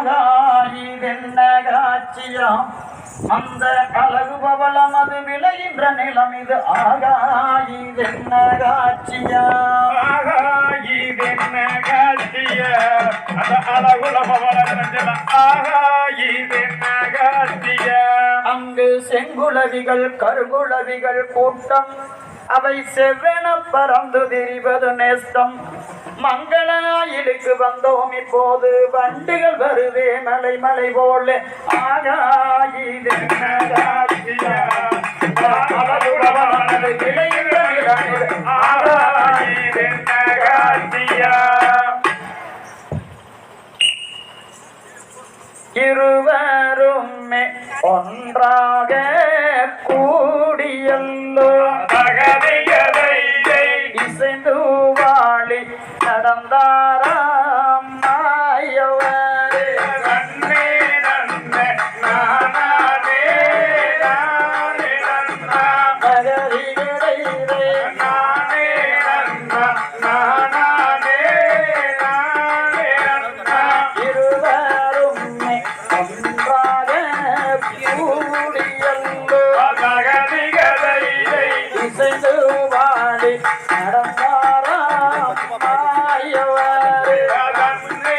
ஆகாயிதென்ன காட்சியாம் அந்த அழகு பவளம் அது விளைகின்ற நிலம் இது ஆகாயிதென்ன காட்சியாம் ஆகா இதென்ன காட்சிய அந்த அழகுல பவள ஆகா இதென்ன காட்சிய அங்கு செங்குளவிகள் கருங்குளவிகள் கூட்டம். அவை செவ்வென பறந்து திரிவது நேஸ்டம் மங்களாயிலுக்கு வந்தோம் இப்போது. வண்டுகள் வருவே மலை மலை போல. ஆகாயிதென்ன காட்சியா அழகுல பவளம் விளைகின்ற நிலம் இது ஆகா இதென்ன காட்சிய இருவருமே ஒன்றாக கூடியல்லோ இசைந்து வாழி நடந்தாராம் வாழி நடந்தாராம் மாயவரே நன்னே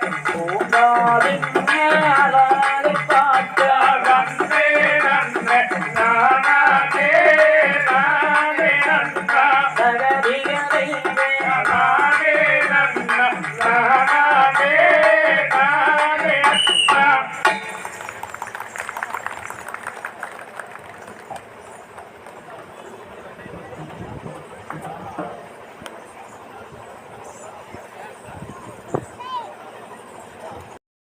很 多